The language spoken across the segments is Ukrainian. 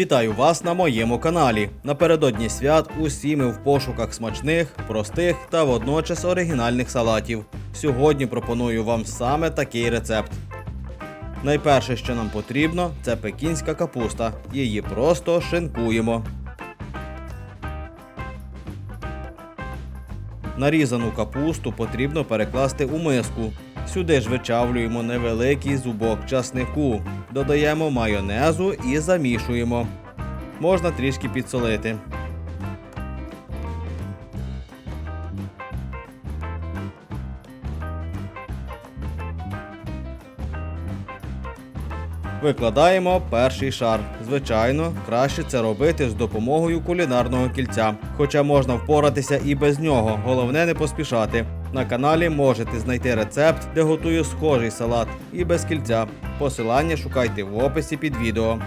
Вітаю вас на моєму каналі. Напередодні свят усі ми в пошуках смачних, простих та водночас оригінальних салатів. Сьогодні пропоную вам саме такий рецепт. Найперше, що нам потрібно, це пекінська капуста. Її просто шинкуємо. Нарізану капусту потрібно перекласти у миску. Сюди ж вичавлюємо невеликий зубок часнику, додаємо майонезу і замішуємо. Можна трішки підсолити. Викладаємо перший шар. Звичайно, краще це робити з допомогою кулінарного кільця. Хоча можна впоратися і без нього, головне не поспішати. На каналі можете знайти рецепт, де готую схожий салат і без кільця. Посилання шукайте в описі під відео.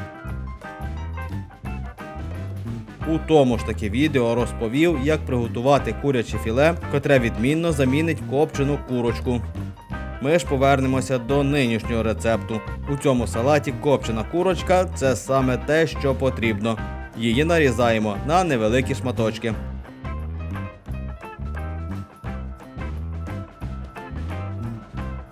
У тому ж таки відео розповів, як приготувати куряче філе, котре відмінно замінить копчену курочку. Ми ж повернемося до нинішнього рецепту. У цьому салаті копчена курочка це саме те, що потрібно. Її нарізаємо на невеликі шматочки.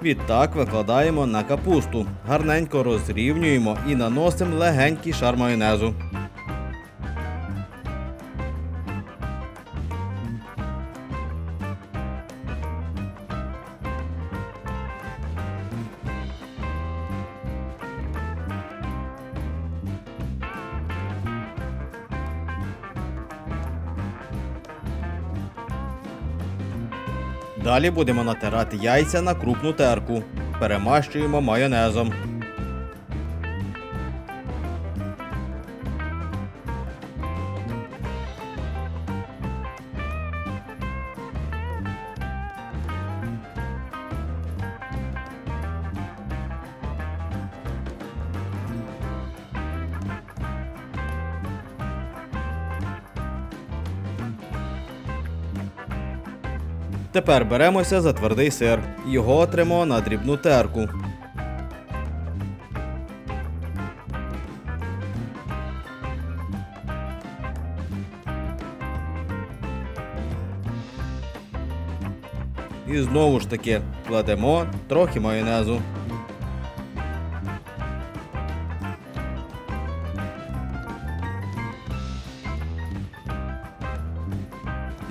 Відтак викладаємо на капусту, гарненько розрівнюємо і наносимо легенький шар майонезу. Далі будемо натирати яйця на крупну терку. Перемащуємо майонезом. Тепер беремося за твердий сир. Його отримо на дрібну терку. І знову ж таки кладемо трохи майонезу.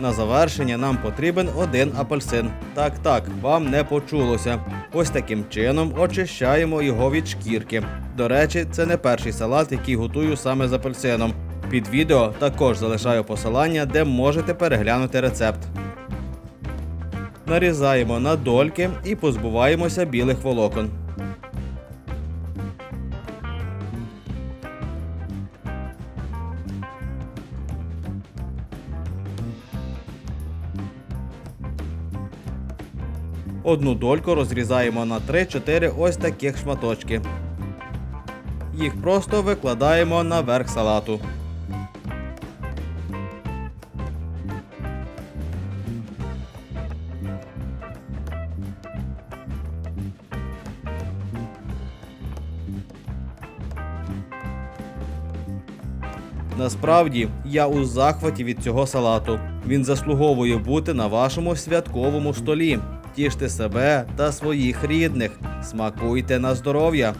На завершення нам потрібен один апельсин. Так, так, вам не почулося. Ось таким чином очищаємо його від шкірки. До речі, це не перший салат, який готую саме з апельсином. Під відео також залишаю посилання, де можете переглянути рецепт. Нарізаємо на дольки і позбуваємося білих волокон. Одну дольку розрізаємо на 3-4 ось таких шматочки. Їх просто викладаємо на верх салату. Насправді я у захваті від цього салату. Він заслуговує бути на вашому святковому столі. Тіште себе та своїх рідних. Смакуйте на здоров'я.